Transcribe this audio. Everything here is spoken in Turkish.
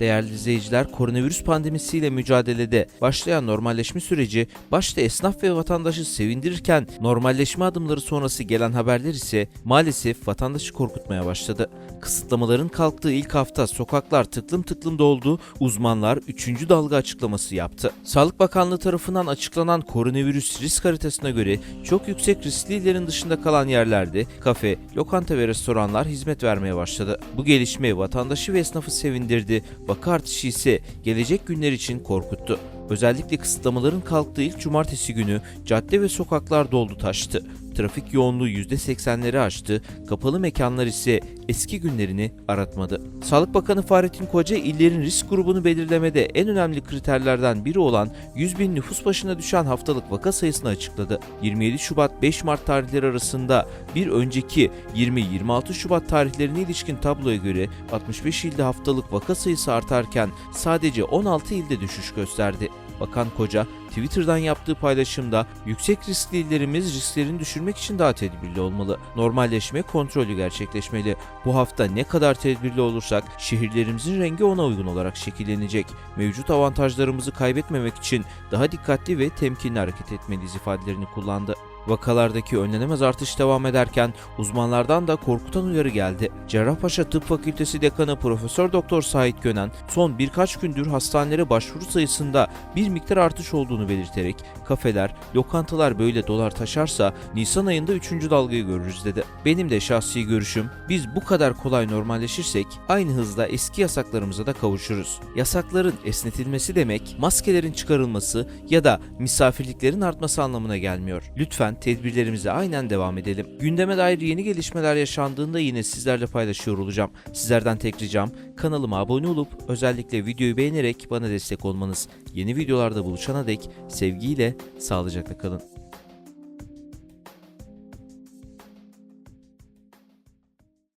Değerli izleyiciler, koronavirüs pandemisiyle mücadelede başlayan normalleşme süreci başta esnaf ve vatandaşı sevindirirken normalleşme adımları sonrası gelen haberler ise maalesef vatandaşı korkutmaya başladı. Kısıtlamaların kalktığı ilk hafta sokaklar tıklım tıklım doldu, uzmanlar 3. dalga açıklaması yaptı. Sağlık Bakanlığı tarafından açıklanan koronavirüs risk haritasına göre çok yüksek riskli illerin dışında kalan yerlerde kafe, lokanta ve restoranlar hizmet vermeye başladı. Bu gelişme vatandaşı ve esnafı sevindirdi, vaka artışı ise gelecek günler için korkuttu. Özellikle kısıtlamaların kalktığı ilk cumartesi günü cadde ve sokaklar doldu taştı. Trafik yoğunluğu %80'leri aştı, kapalı mekanlar ise eski günlerini aratmadı. Sağlık Bakanı Fahrettin Koca illerin risk grubunu belirlemede en önemli kriterlerden biri olan 100 bin nüfus başına düşen haftalık vaka sayısını açıkladı. 27 Şubat 5 Mart tarihleri arasında bir önceki 20-26 Şubat tarihlerine ilişkin tabloya göre 65 ilde haftalık vaka sayısı artarken sadece 16 ilde düşüş gösterdi. Bakan Koca Twitter'dan yaptığı paylaşımda yüksek riskli illerimiz risklerini düşürmek için daha tedbirli olmalı. Normalleşme kontrolü gerçekleşmeli. Bu hafta ne kadar tedbirli olursak şehirlerimizin rengi ona uygun olarak şekillenecek. Mevcut avantajlarımızı kaybetmemek için daha dikkatli ve temkinli hareket etmeliyiz ifadelerini kullandı. Vakalardaki önlenemez artış devam ederken uzmanlardan da korkutan uyarı geldi. Cerrahpaşa Tıp Fakültesi Dekanı Profesör Doktor Sait Gönen son birkaç gündür hastanelere başvuru sayısında bir miktar artış olduğunu belirterek kafeler, lokantalar böyle dolar taşarsa Nisan ayında 3. dalgayı görürüz dedi. Benim de şahsi görüşüm biz bu kadar kolay normalleşirsek aynı hızda eski yasaklarımıza da kavuşuruz. Yasakların esnetilmesi demek maskelerin çıkarılması ya da misafirliklerin artması anlamına gelmiyor. Lütfen tedbirlerimize aynen devam edelim. Gündeme dair yeni gelişmeler yaşandığında yine sizlerle paylaşıyor olacağım. Sizlerden tek ricam kanalıma abone olup özellikle videoyu beğenerek bana destek olmanız. Yeni videolarda buluşana dek sevgiyle, sağlıcakla kalın.